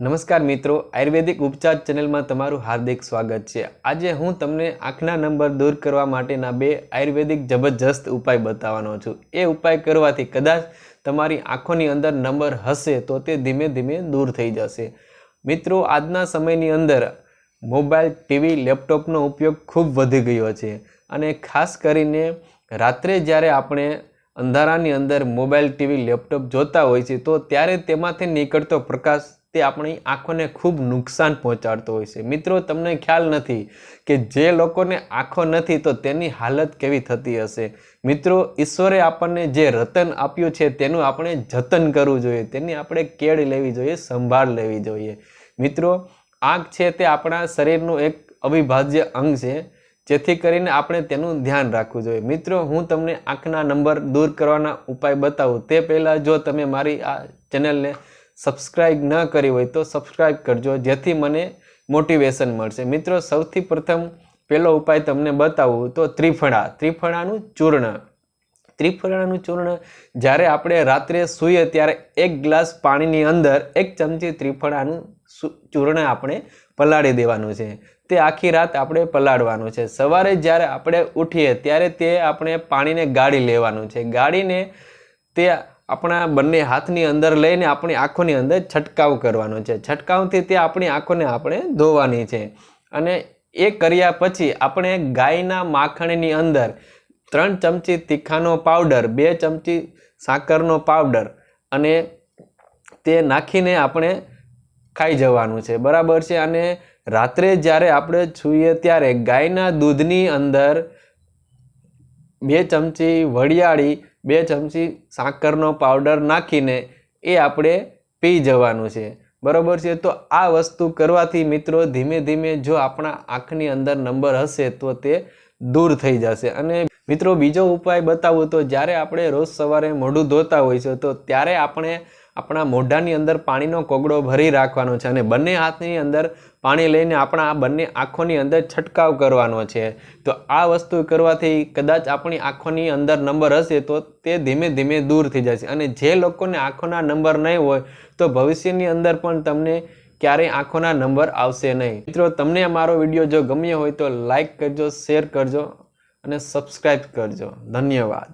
નમસ્કાર મિત્રો, આયુર્વેદિક ઉપચાર ચેનલમાં તમારું હાર્દિક સ્વાગત છે. આજે હું તમને આંખના નંબર દૂર કરવા માટેના બે આયુર્વેદિક જબરજસ્ત ઉપાય બતાવવાનો છું. એ ઉપાય કરવાથી કદાચ તમારી આંખોની અંદર નંબર હશે તો તે ધીમે ધીમે દૂર થઈ જશે. મિત્રો, આજના સમયની અંદર મોબાઈલ, ટીવી, લેપટોપનો ઉપયોગ ખૂબ વધી ગયો છે અને ખાસ કરીને રાત્રે જ્યારે આપણે અંધારાની અંદર મોબાઈલ, ટીવી, લેપટોપ જોતા હોય છે, તો ત્યારે તેમાંથી નીકળતો પ્રકાશ તે આપણી આંખોને ખૂબ નુકસાન પહોંચાડતો હોય છે. મિત્રો, તમને ખ્યાલ નથી કે જે લોકોને આંખો નથી તો તેની હાલત કેવી થતી હશે? મિત્રો, ઈશ્વરે આપણને જે રતન આપ્યું છે તેનું આપણે જતન કરવું જોઈએ. તેની આપણે કેળ લેવી જોઈએ, સંભાળ લેવી જોઈએ. મિત્રો, આંખ છે તે આપણા શરીરનું એક અવિભાજ્ય અંગ છે. જેથી કરીને આપણે તેનું ધ્યાન રાખવું જોઈએ. મિત્રો, હું તમને આંખના નંબર દૂર કરવાના ઉપાય બતાવું. તે પહેલાં જો તમે મારી આ ચેનલને સબસ્ક્રાઈબ ન કરી હોય તો સબસ્ક્રાઈબ કરજો, જેથી મને મોટિવેશન મળશે. મિત્રો, સૌથી પ્રથમ પહેલો ઉપાય તમને બતાવું તો ત્રિફળા. ત્રિફળાનું ચૂર્ણ. ત્રિફળાનું ચૂર્ણ, જ્યારે આપણે રાત્રે સૂઈએ ત્યારે એક ગ્લાસ પાણીની અંદર એક ચમચી ત્રિફળાનું ચૂર્ણ આપણે પલાળી દેવાનું છે. તે આખી રાત આપણે પલાળવાનું છે. સવારે જ્યારે આપણે ઉઠીએ ત્યારે તે આપણે પાણીને ગાળી લેવાનું છે. ગાળીને તે આપણા બંને હાથની અંદર લઈને આપણી આંખોની અંદર છંટકાવ કરવાનો છે. છંટકાવથી તે આપણી આંખોને આપણે ધોવાની છે. અને એ કર્યા પછી આપણે ગાયના માખણની અંદર ત્રણ ચમચી તીખાનો પાવડર, બે ચમચી સાકરનો પાવડર અને તે નાખીને આપણે ખાઈ જવાનું છે. બરાબર છે? અને રાત્રે જ્યારે આપણે છૂઈએ ત્યારે ગાયના દૂધની અંદર બે ચમચી વડિયાળી બે ચમચી સાકરનો પાવડર નાખીને એ આપણે પી જવાનું છે. બરાબર છે? તો આ વસ્તુ કરવાથી મિત્રો ધીમે ધીમે જો આપણા આંખની અંદર નંબર હશે તો તે દૂર થઈ જશે. અને મિત્રો બીજો ઉપાય બતાવું તો જ્યારે આપણે રોજ સવારે મોઢું ધોતા હોય છે તો ત્યારે આપણે આપણા મોઢાની અંદર પાણીનો કોગળો ભરી રાખવાનો છે અને બંને હાથની અંદર પાણી લઈને આપણા આ બંને આંખોની અંદર છંટકાવ કરવાનો છે. તો આ વસ્તુ કરવાથી કદાચ આપણી આંખોની અંદર નંબર હશે તો તે ધીમે ધીમે દૂર થઈ જશે અને જે લોકોને આંખોના નંબર નહીં હોય તો ભવિષ્યની અંદર પણ તમને ક્યારેય આંખોના નંબર આવશે નહીં. મિત્રો, તમને મારો વીડિયો જો ગમ્યો હોય તો લાઈક કરજો, શેર કરજો અને સબસ્ક્રાઈબ કરજો. ધન્યવાદ.